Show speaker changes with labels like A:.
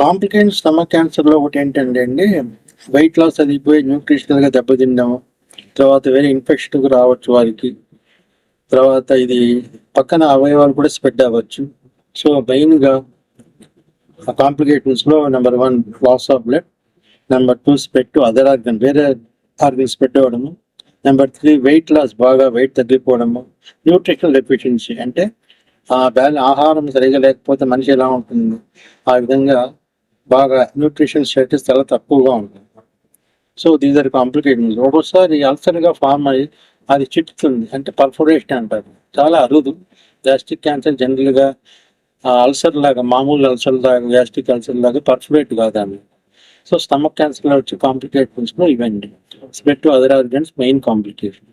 A: Complication stomach క్యాన్సర్లో ఒకటి ఏంటంటే అండి వెయిట్ లాస్ అది పోయి న్యూట్రిషనల్గా తర్వాత వేరే ఇన్ఫెక్షన్ రావచ్చు వారికి. తర్వాత ఇది పక్కన అవయవాలు కూడా స్ప్రెడ్ అవ్వచ్చు. సో మెయిన్గా కాంప్లికేషన్స్లో number one loss of blood number two spread to other organ వేరే ఆర్గన్ స్ప్రెడ్ అవ్వడము. నెంబర్ త్రీ వెయిట్ లాస్ బాగా వెయిట్ తగ్గిపోవడము. న్యూట్రిషనల్ డెఫిషియన్సీ అంటే ఆ బ్యాల ఆహారం సరిగా లేకపోతే మనిషి ఎలా ఉంటుంది? ఆ విధంగా బాగా న్యూట్రిషన్ స్టేటస్ చాలా తక్కువగా ఉంటుంది. సో దీస్ ఆర్ కాంప్లికేషన్స్ ఒక్కోసారి అల్సర్గా ఫామ్ అయ్యి అది చిట్టుతుంది అంటే పర్ఫోరేషన్ అంటారు. చాలా అరుదు. గ్యాస్ట్రిక్ క్యాన్సర్ జనరల్గా అల్సర్ లాగా మామూలు అల్సర్ లాగా గ్యాస్ట్రిక్ అల్సర్ లాగా పర్ఫరేట్ కాదండి సో స్టమక్ క్యాన్సర్ వచ్చే కాంప్లికేషన్స్ ఇవన్నీ. స్పెట్ spread to other organs main complication.